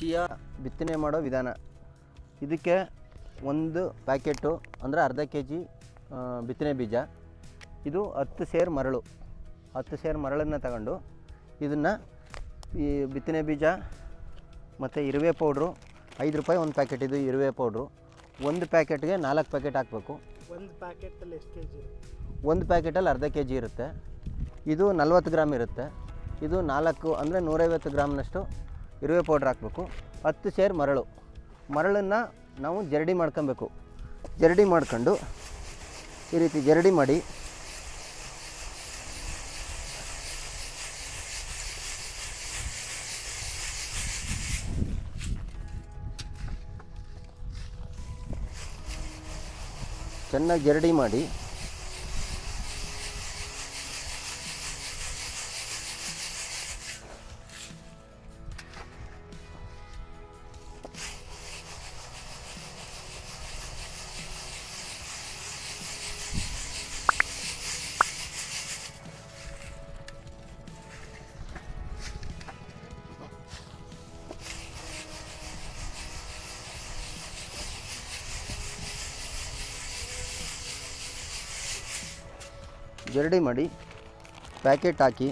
Chia ಬಿತ್ತನೆ ಮಾಡೋ ವಿಧಾನ. ಇದಕ್ಕೆ ಒಂದು ಪ್ಯಾಕೆಟು ಅಂದರೆ ಅರ್ಧ ಕೆ ಜಿ ಬಿತ್ತನೆ ಬೀಜ ಇದು ಹತ್ತು ಸೇರು ಮರಳು. ಹತ್ತು ಸೇರು ಮರಳನ್ನು ತಗೊಂಡು ಇದನ್ನು ಈ ಬಿತ್ತನೆ ಬೀಜ ಮತ್ತು ಇರುವೆ ಪೌಡ್ರು ಐದು ರೂಪಾಯಿ ಒಂದು ಪ್ಯಾಕೆಟ್ ಇದು ಇರುವೆ ಪೌಡ್ರು. ಒಂದು ಪ್ಯಾಕೆಟ್ಗೆ ನಾಲ್ಕು ಪ್ಯಾಕೆಟ್ ಹಾಕಬೇಕು. ಒಂದು ಪ್ಯಾಕೆಟಲ್ಲಿ ಎಷ್ಟು ಕೆ ಜಿ ಒಂದು ಪ್ಯಾಕೆಟಲ್ಲಿ ಅರ್ಧ ಕೆ ಜಿ ಇರುತ್ತೆ. ಇದು ನಲ್ವತ್ತು ಗ್ರಾಮ್ ಇರುತ್ತೆ. ಇದು ನಾಲ್ಕು ಅಂದರೆ ನೂರೈವತ್ತು ಗ್ರಾಮ್ನಷ್ಟು ಇರುವೆ ಪೌಡ್ರ್ ಹಾಕಬೇಕು. ಹತ್ತು ಸೇರು ಮರಳು. ಮರಳನ್ನು ನಾವು ಜರಡಿ ಮಾಡ್ಕೊಬೇಕು. ಜರಡಿ ಮಾಡ್ಕೊಂಡು ಈ ರೀತಿ ಜರಡಿ ಮಾಡಿ. ಚೆನ್ನಾಗಿ ಜರಡಿ ಮಾಡಿ. ಜರಡಿ ಮಾಡಿ, ಪ್ಯಾಕೆಟ್ ಹಾಕಿ.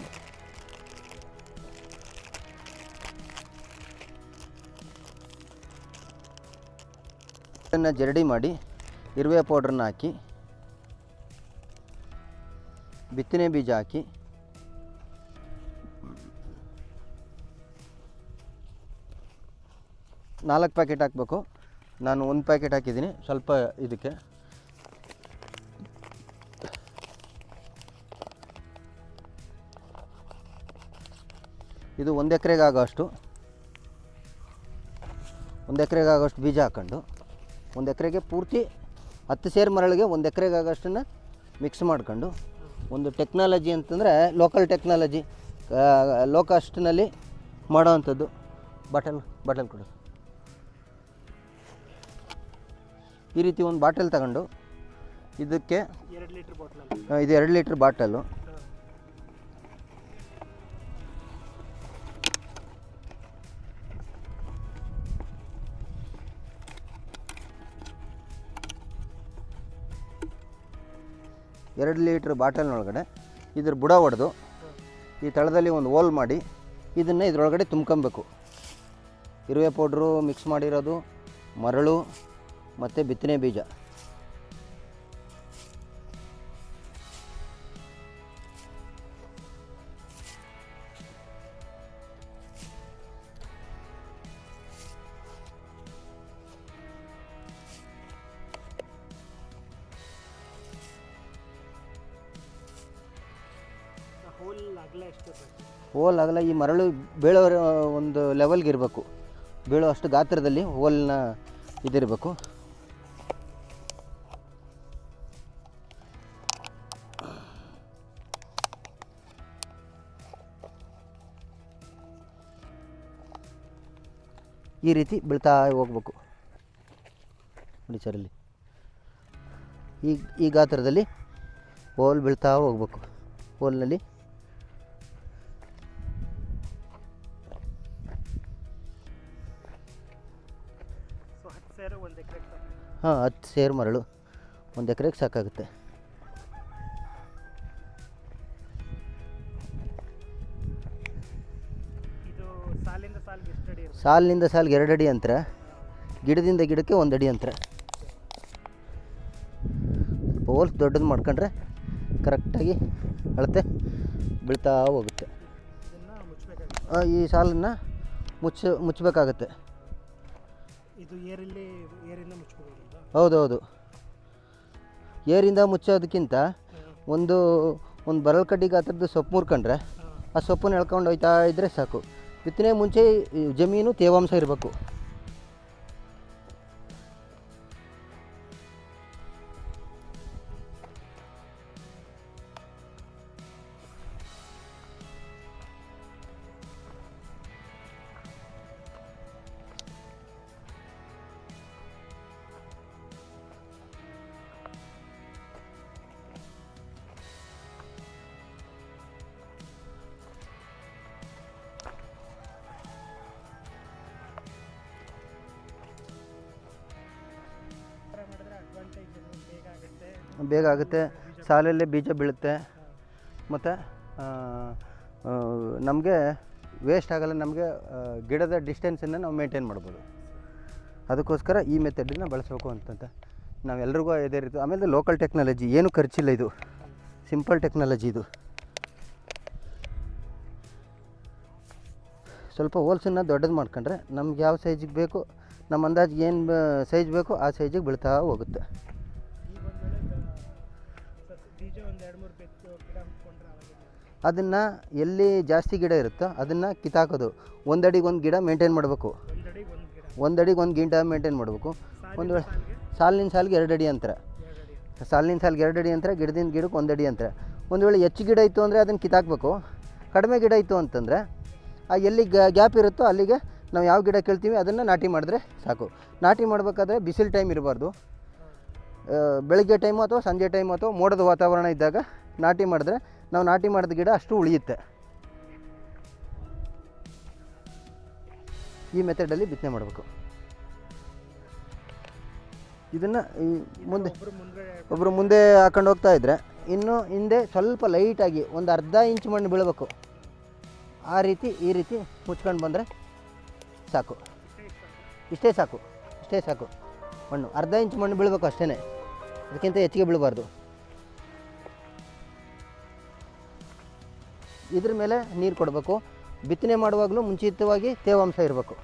ಇದನ್ನು ಜರಡಿ ಮಾಡಿ, ಇರುವೆ ಪೌಡ್ರನ್ನ ಹಾಕಿ. ಬಿತ್ತನೆ ಬೀಜ ಹಾಕಿ. ನಾಲ್ಕು ಪ್ಯಾಕೆಟ್ ಹಾಕಬೇಕು. ನಾನು ಒಂದು ಪ್ಯಾಕೆಟ್ ಹಾಕಿದ್ದೀನಿ. ಸ್ವಲ್ಪ ಇದಕ್ಕೆ. ಇದು ಒಂದು ಎಕರೆಗೆ ಆಗೋಷ್ಟು. ಒಂದು ಎಕರೆಗೆ ಆಗೋಷ್ಟು ಬೀಜ ಹಾಕ್ಕೊಂಡು ಒಂದು ಎಕರೆಗೆ ಪೂರ್ತಿ ಹತ್ತು ಸೇರು ಮರಳಿಗೆ ಒಂದು ಎಕರೆಗೆ ಆಗೋಷ್ಟನ್ನು ಮಿಕ್ಸ್ ಮಾಡ್ಕೊಂಡು. ಒಂದು ಟೆಕ್ನಾಲಜಿ ಅಂತಂದರೆ ಲೋಕಲ್ ಟೆಕ್ನಾಲಜಿ ಲೋಕಸ್ಟ್ನಲ್ಲಿ ಮಾಡೋವಂಥದ್ದು. ಬಾಟಲ್ ಬಾಟಲ್ ಕೊಡು. ಈ ರೀತಿ ಒಂದು ಬಾಟಲ್ ತಗೊಂಡು ಇದಕ್ಕೆ ಎರಡು ಲೀಟ್ರ್ ಬಾಟ್ಲಲ್ಲಿ ಇದು ಎರಡು ಲೀಟ್ರ್ ಬಾಟಲು ಎರಡು ಲೀಟ್ರ್ ಬಾಟಲ್ನೊಳಗಡೆ ಇದ್ರ ಬುಡ ಹೊಡೆದು ಈ ತಳದಲ್ಲಿ ಒಂದು ಹೋಲ್ ಮಾಡಿ ಇದನ್ನು ಇದರೊಳಗಡೆ ತುಂಬ್ಕೊಬೇಕು. ಇರುವೆ ಪೌಡ್ರು ಮಿಕ್ಸ್ ಮಾಡಿರೋದು, ಮರಳು ಮತ್ತು ಬಿತ್ತನೆ ಬೀಜ. ಹೋಲ್ ಅಗಲ ಈ ಮರಳು ಬೀಳೋ ಒಂದು ಲೆವೆಲ್ಗೆ ಇರಬೇಕು. ಬೀಳೋ ಅಷ್ಟು ಗಾತ್ರದಲ್ಲಿ ಹೋಲ್ನ ಇದಿರಬೇಕು. ಈ ರೀತಿ ಬೀಳ್ತಾ ಹೋಗ್ಬೇಕು. ನೋಡಿ ಸರ್ ಈ ಈ ಗಾತ್ರದಲ್ಲಿ ಹೋಲ್ ಬೀಳ್ತಾ ಹೋಗ್ಬೇಕು. ಹೋಲ್ನಲ್ಲಿ ಸೇರು ಒಂದು ಎಕರೆ ಹಾಂ ಹತ್ತು ಸೇರು ಮರಳು. ಒಂದು ಎಕರೆಗೆ ಸಾಕಾಗುತ್ತೆ. ಸಾಲಿನಿಂದ ಸಾಲಿಗೆ ಎರಡು ಅಡಿ ಅಂತರ. ಗಿಡದಿಂದ ಗಿಡಕ್ಕೆ ಒಂದು ಅಡಿ ಅಂತರ. ಸ್ವಲ್ಪ ಹೋಲ್ಸ್ ದೊಡ್ಡದು ಮಾಡ್ಕೊಂಡ್ರೆ ಕರೆಕ್ಟಾಗಿ ಅಳತೆ ಬೀಳ್ತಾ ಹೋಗುತ್ತೆ. ಈ ಸಾಲನ್ನು ಮುಚ್ಚ ಮುಚ್ಚಬೇಕಾಗತ್ತೆ. ಇದು ಏರಲ್ಲಿ ಏರಿಂದ ಹೌದೌದು. ಏರಿಂದ ಮುಚ್ಚೋದಕ್ಕಿಂತ ಒಂದು ಒಂದು ಬರಲ್ ಕಡ್ಡಿ ಥರದ್ದು ಸೊಪ್ಪು ಮುರ್ಕೊಂಡ್ರೆ ಆ ಸೊಪ್ಪನ್ನು ಎಳ್ಕೊಂಡು ಹೋಯ್ತಾ ಇದ್ದರೆ ಸಾಕು. ಬಿತ್ತನೆ ಮುಂಚೆ ಜಮೀನು ತೇವಾಂಶ ಇರಬೇಕು. ಬೇಗ ಆಗುತ್ತೆ. ಸಾಲಲ್ಲೇ ಬೀಜ ಬೀಳುತ್ತೆ. ಮತ್ತು ನಮಗೆ ವೇಸ್ಟ್ ಆಗಲ್ಲ, ನಮಗೆ ಗಿಡದ ಡಿಸ್ಟೆನ್ಸನ್ನು ನಾವು ಮೇಂಟೈನ್ ಮಾಡ್ಬೋದು. ಅದಕ್ಕೋಸ್ಕರ ಈ ಮೆಥಡನ್ನ ಬಳಸಬೇಕು ಅಂತಂತ. ನಾವೆಲ್ಲರಿಗೂ ಇದೇ ರೀತಿ, ಆಮೇಲೆ ಲೋಕಲ್ ಟೆಕ್ನಾಲಜಿ ಏನು ಖರ್ಚಿಲ್ಲ ಇದು. ಸಿಂಪಲ್ ಟೆಕ್ನಾಲಜಿ ಇದು. ಸ್ವಲ್ಪ ಹೋಲ್ಸನ್ನ ದೊಡ್ಡದು ಮಾಡ್ಕೊಂಡ್ರೆ ನಮ್ಗೆ ಯಾವ ಸೈಜಿಗೆ ಬೇಕು ನಮ್ಮ ಅಂದಾಜಿಗೆ ಏನು ಸೈಜ್ ಬೇಕು, ಆ ಸೈಜಿಗೆ ಬೀಳ್ತಾ ಹೋಗುತ್ತೆ. ಒಂದು ಎರಡು ಮೂರು ಬೆತ್ತು ಗಿಡ ಹುಟ್ಕೊಂಡ್ರೆ ಅವಾಗ ಅದನ್ನು ಎಲ್ಲಿ ಜಾಸ್ತಿ ಗಿಡ ಇರುತ್ತೋ ಅದನ್ನು ಕಿತ್ತಾಕೋದು. ಒಂದಡಿಗೆ ಒಂದು ಗಿಡ ಮೇಂಟೈನ್ ಮಾಡಬೇಕು. ಒಂದು ಅಡಿಗೆ ಒಂದು ಗಿಡ. ಒಂದಡಿಗೆ ಒಂದು ಗಿಡ ಮೇಂಟೈನ್ ಮಾಡಬೇಕು. ಒಂದು ವೇಳೆ ಸಾಲಿನ ಸಾಲಿಗೆ ಎರಡು ಅಡಿ ಅಂತರ. ಸಾಲಿನ ಸಾಲಿಗೆ ಎರಡು ಅಡಿ ಅಂತರ ಗಿಡದಿಂದ ಗಿಡಕ್ಕೆ ಒಂದು ಅಡಿ ಅಂತರ. ಒಂದು ವೇಳೆ ಹೆಚ್ಚು ಗಿಡ ಇತ್ತು ಅಂದರೆ ಅದನ್ನು ಕಿತ್ತಾಕಬೇಕು. ಕಡಿಮೆ ಗಿಡ ಇತ್ತು ಅಂತಂದರೆ ಆ ಎಲ್ಲಿ ಗ್ಯಾಪ್ ಇರುತ್ತೋ ಅಲ್ಲಿಗೆ ನಾವು ಯಾವ ಗಿಡ ಕೇಳ್ತೀವಿ ಅದನ್ನು ನಾಟಿ ಮಾಡಿದ್ರೆ ಸಾಕು. ನಾಟಿ ಮಾಡಬೇಕಾದ್ರೆ ಬಿಸಿಲು ಟೈಮ್ ಇರಬಾರ್ದು. ಬೆಳಗ್ಗೆ ಟೈಮು ಅಥವಾ ಸಂಜೆ ಟೈಮು ಅಥವಾ ಮೋಡದ ವಾತಾವರಣ ಇದ್ದಾಗ ನಾಟಿ ಮಾಡಿದ್ರೆ ನಾವು ನಾಟಿ ಮಾಡಿದ ಗಿಡ ಅಷ್ಟು ಉಳಿಯುತ್ತೆ. ಈ ಮೆಥಡಲ್ಲಿ ಬಿತ್ತನೆ ಮಾಡಬೇಕು. ಇದನ್ನು ಈ ಮುಂದೆ ಒಬ್ಬರು ಮುಂದೆ ಹಾಕೊಂಡು ಹೋಗ್ತಾ ಇದ್ದರೆ ಇನ್ನು ಹಿಂದೆ ಸ್ವಲ್ಪ ಲೈಟಾಗಿ ಒಂದು ಅರ್ಧ ಇಂಚ್ ಮಣ್ಣು ಬೀಳಬೇಕು. ಆ ರೀತಿ ಈ ರೀತಿ ಮುಚ್ಕೊಂಡು ಬಂದರೆ ಸಾಕು. ಇಷ್ಟೇ ಸಾಕು ಇಷ್ಟೇ ಸಾಕು ಮಣ್ಣು. ಅರ್ಧ ಇಂಚ್ ಮಣ್ಣು ಬೀಳಬೇಕು ಅಷ್ಟೇ ಅದಕ್ಕಿಂತ ಹೆಚ್ಚಿಗೆ ಬೀಳಬಾರ್ದು. ಇದ್ರ ಮೇಲೆ ನೀರು ಕೊಡಬೇಕು. ಬಿತ್ತನೆ ಮಾಡುವಾಗಲೂ ಮುಂಚಿತವಾಗಿ ತೇವಾಂಶ ಇರಬೇಕು.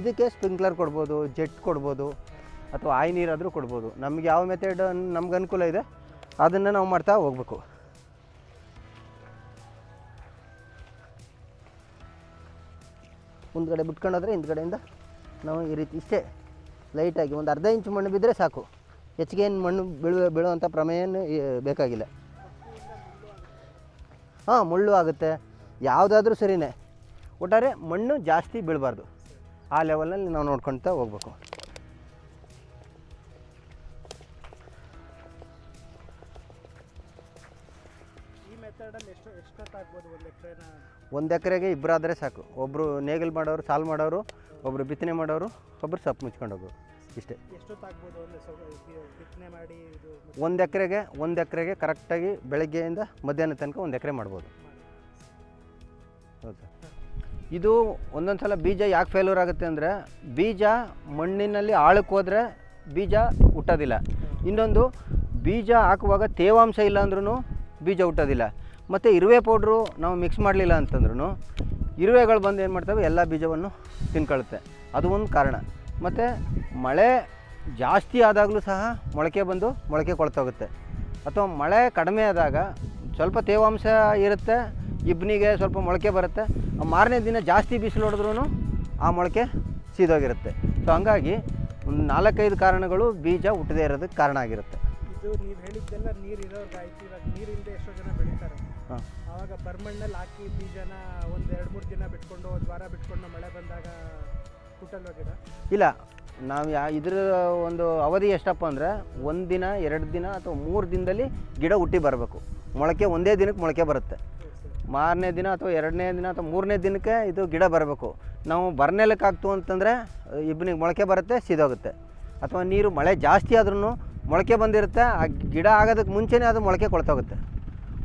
ಇದಕ್ಕೆ ಸ್ಪ್ರಿಂಕ್ಲರ್ ಕೊಡ್ಬೋದು, ಜೆಟ್ ಕೊಡ್ಬೋದು, ಅಥವಾ ಆಯಿ ನೀರಾದರೂ ಕೊಡ್ಬೋದು. ನಮ್ಗೆ ಯಾವ ಮೆಥಡ್ ನಮ್ಗೆ ಅನುಕೂಲ ಇದೆ, ಅದನ್ನು ನಾವು ಮಾಡ್ತಾ ಹೋಗ್ಬೇಕು. ಮುಂದ್ಗಡೆ ಬಿಟ್ಕೊಂಡೋದ್ರೆ ಹಿಂದ್ಗಡೆಯಿಂದ ನಾವು ಈ ರೀತಿ ಇಷ್ಟೇ ಲೈಟಾಗಿ ಒಂದು ಅರ್ಧ ಇಂಚು ಮಣ್ಣು ಬಿದ್ದರೆ ಸಾಕು. ಹೆಚ್ಚಿಗೆ ಏನು ಮಣ್ಣು ಬೀಳುವ, ಬೀಳುವಂಥ ಪ್ರಮೇಯನೂ ಬೇಕಾಗಿಲ್ಲ. ಹಾಂ, ಮುಳ್ಳು ಆಗುತ್ತೆ. ಯಾವುದಾದ್ರೂ ಸರಿನೇ. ಒಟ್ಟಾರೆ ಮಣ್ಣು ಜಾಸ್ತಿ ಬೀಳಬಾರ್ದು. ಆ ಲೆವೆಲಲ್ಲಿ ನಾವು ನೋಡ್ಕೊಳ್ತಾ ಹೋಗ್ಬೇಕು. ಒಂದು ಎಕರೆಗೆ ಇಬ್ಬರಾದರೆ ಸಾಕು. ಒಬ್ಬರು ನೇಗಿಲು ಮಾಡೋರು ಸಾಲು ಮಾಡೋರು ಒಬ್ಬರು ಬಿತ್ತನೆ ಮಾಡೋರು ಒಬ್ಬರು ಸೊಪ್ಪು ಮುಚ್ಕೊಂಡು ಹೋಗೋರು. ಇಷ್ಟೇ. ಒಂದು ಎಕರೆಗೆ ಒಂದು ಎಕರೆಗೆ ಕರೆಕ್ಟಾಗಿ ಬೆಳಗ್ಗೆಯಿಂದ ಮಧ್ಯಾಹ್ನ ತನಕ ಒಂದು ಎಕರೆ ಮಾಡ್ಬೋದು. ಮಾಡಿ ಹೌದು. ಇದು ಒಂದೊಂದು ಸಲ ಬೀಜ ಯಾಕೆ ಫೇಲ್ಯೂರ್ ಆಗುತ್ತೆ ಅಂದರೆ ಬೀಜ ಮಣ್ಣಿನಲ್ಲಿ ಆಳಕ್ಕೆ ಹೋದರೆ ಬೀಜ ಹುಟ್ಟೋದಿಲ್ಲ. ಇನ್ನೊಂದು ಬೀಜ ಹಾಕುವಾಗ ತೇವಾಂಶ ಇಲ್ಲ ಅಂದ್ರೂ ಬೀಜ ಹುಟ್ಟೋದಿಲ್ಲ. ಮತ್ತು ಇರುವೆ ಪೌಡ್ರು ನಾವು ಮಿಕ್ಸ್ ಮಾಡಲಿಲ್ಲ ಅಂತಂದ್ರೂ ಇರುವೆಗಳು ಬಂದು ಏನು ಮಾಡ್ತವೆ? ಎಲ್ಲ ಬೀಜವನ್ನು ತಿನ್ಕೊಳ್ಳುತ್ತೆ ಅದು ಒಂದು ಕಾರಣ. ಮತ್ತು ಮಳೆ ಜಾಸ್ತಿ ಆದಾಗಲೂ ಸಹ ಮೊಳಕೆ ಬಂದು ಮೊಳಕೆ ಕೊಳ್ತೋಗುತ್ತೆ. ಅಥವಾ ಮಳೆ ಕಡಿಮೆ ಆದಾಗ ಸ್ವಲ್ಪ ತೇವಾಂಶ ಇರುತ್ತೆ ಇಬ್ಬನಿಗೆ ಸ್ವಲ್ಪ ಮೊಳಕೆ ಬರುತ್ತೆ. ಮಾರನೇ ದಿನ ಜಾಸ್ತಿ ಬಿಸಿಲು ಹೊಡೆದ್ರೂ ಆ ಮೊಳಕೆ ಸೀದೋಗಿರುತ್ತೆ. ಸೊ ಹಂಗಾಗಿ ಒಂದು ನಾಲ್ಕೈದು ಕಾರಣಗಳು ಬೀಜ ಹುಟ್ಟದೇ ಇರೋದಕ್ಕೆ ಕಾರಣ ಆಗಿರುತ್ತೆ. ಇದು ನೀವು ಹೇಳಿದ್ದೆಲ್ಲ ನೀರು ಇರೋರ್ಗೆ ಆಯ್ತು ಇವಾಗ ನೀರಿಲ್ಲದೆ ಎಷ್ಟೋ ಜನ ಬೆಳೀತಾರೆ. ಆವಾಗ ಬರ್ಮಣ್ಣಲ್ಲಿ ಹಾಕಿ ಬೀಜನ ಒಂದು ಎರಡು ಮೂರು ದಿನ ಬಿಟ್ಕೊಂಡು ಒಂದು ವಾರ ಬಿಟ್ಕೊಂಡು ಮಳೆ ಬಂದಾಗ ಹುಟ್ಟಲ್ವ ಗಿಡ ಇಲ್ಲ ನಾವು ಯಾ ಇದ್ರ ಒಂದು ಅವಧಿ ಎಷ್ಟಪ್ಪ ಅಂದರೆ ಒಂದು ದಿನ ಎರಡು ದಿನ ಅಥವಾ ಮೂರು ದಿನದಲ್ಲಿ ಗಿಡ ಹುಟ್ಟಿ ಬರಬೇಕು. ಮೊಳಕೆ ಒಂದೇ ದಿನಕ್ಕೆ ಮೊಳಕೆ ಬರುತ್ತೆ. ಮಾರನೇ ದಿನ ಅಥವಾ ಎರಡನೇ ದಿನ ಅಥವಾ ಮೂರನೇ ದಿನಕ್ಕೆ ಇದು ಗಿಡ ಬರಬೇಕು. ನಾವು ಬರ್ನೆಲಕ್ಕೆ ಆಗ್ತು ಅಂತಂದರೆ ಇಬ್ಬನಿಗೆ ಮೊಳಕೆ ಬರುತ್ತೆ ಸಿದೋಗುತ್ತೆ. ಅಥವಾ ನೀರು ಮಳೆ ಜಾಸ್ತಿ ಆದ್ರೂ ಮೊಳಕೆ ಬಂದಿರುತ್ತೆ. ಆ ಗಿಡ ಆಗೋದಕ್ಕೆ ಮುಂಚೆನೇ ಅದು ಮೊಳಕೆ ಕೊಳ್ತೋಗುತ್ತೆ.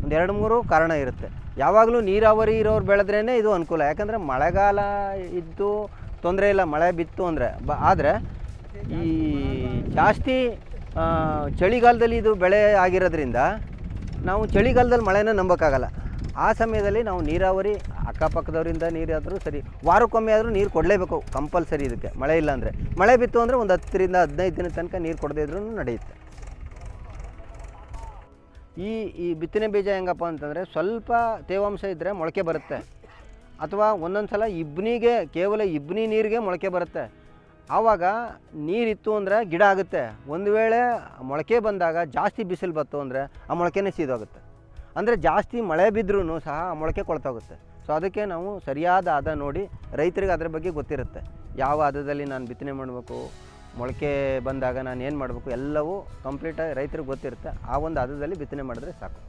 ಒಂದು ಎರಡು ಮೂರು ಕಾರಣ ಇರುತ್ತೆ. ಯಾವಾಗಲೂ ನೀರಾವರಿ ಇರೋರು ಬೆಳೆದ್ರೇ ಇದು ಅನುಕೂಲ. ಯಾಕಂದರೆ ಮಳೆಗಾಲ ಇದ್ದು ತೊಂದರೆ ಇಲ್ಲ, ಮಳೆ ಬಿತ್ತು ಅಂದರೆ. ಬ, ಆದರೆ ಈ ಜಾಸ್ತಿ ಚಳಿಗಾಲದಲ್ಲಿ ಇದು ಬೆಳೆ ಆಗಿರೋದ್ರಿಂದ ನಾವು ಚಳಿಗಾಲದಲ್ಲಿ ಮಳೆನ ನಂಬೋಕ್ಕಾಗಲ್ಲ. ಆ ಸಮಯದಲ್ಲಿ ನಾವು ನೀರಾವರಿ ಅಕ್ಕಪಕ್ಕದವರಿಂದ ನೀರಾದರೂ ಸರಿ, ವಾರಕ್ಕೊಮ್ಮೆ ಆದರೂ ನೀರು ಕೊಡಲೇಬೇಕು ಕಂಪಲ್ಸರಿ ಇದಕ್ಕೆ. ಮಳೆ ಇಲ್ಲ ಅಂದರೆ. ಮಳೆ ಬಿತ್ತು ಅಂದರೆ ಒಂದು ಹತ್ತರಿಂದ ಹದಿನೈದು ದಿನ ತನಕ ನೀರು ಕೊಡದೇ ಇದ್ರೂ ನಡೆಯುತ್ತೆ. ಈ ಈ ಬಿತ್ತನೆ ಬೀಜ ಹೆಂಗಪ್ಪ ಅಂತಂದರೆ ಸ್ವಲ್ಪ ತೇವಾಂಶ ಇದ್ದರೆ ಮೊಳಕೆ ಬರುತ್ತೆ. ಅಥವಾ ಒಂದೊಂದು ಸಲ ಇಬ್ನಿಗೆ, ಕೇವಲ ಇಬ್ನಿ ನೀರಿಗೆ ಮೊಳಕೆ ಬರುತ್ತೆ. ಆವಾಗ ನೀರಿತ್ತು ಅಂದರೆ ಗಿಡ ಆಗುತ್ತೆ. ಒಂದು ವೇಳೆ ಮೊಳಕೆ ಬಂದಾಗ ಜಾಸ್ತಿ ಬಿಸಿಲು ಬತ್ತು ಅಂದರೆ ಆ ಮೊಳಕೆನೇ ಸೀದೋಗುತ್ತೆ. ಅಂದರೆ ಜಾಸ್ತಿ ಮಳೆ ಬಿದ್ದರೂ ಸಹ ಮೊಳಕೆ ಕೊಳ್ತೋಗುತ್ತೆ. ಸೊ ಅದಕ್ಕೆ ನಾವು ಸರಿಯಾದ ಹದ ನೋಡಿ ರೈತರಿಗೆ ಅದರ ಬಗ್ಗೆ ಗೊತ್ತಿರುತ್ತೆ. ಯಾವ ಹದದಲ್ಲಿ ನಾನು ಬಿತ್ತನೆ ಮಾಡಬೇಕು, ಮೊಳಕೆ ಬಂದಾಗ ನಾನು ಏನು ಮಾಡಬೇಕು, ಎಲ್ಲವೂ ಕಂಪ್ಲೀಟಾಗಿ ರೈತರಿಗೆ ಗೊತ್ತಿರುತ್ತೆ. ಆ ಒಂದು ಹದದಲ್ಲಿ ಬಿತ್ತನೆ ಮಾಡಿದ್ರೆ ಸಾಕು.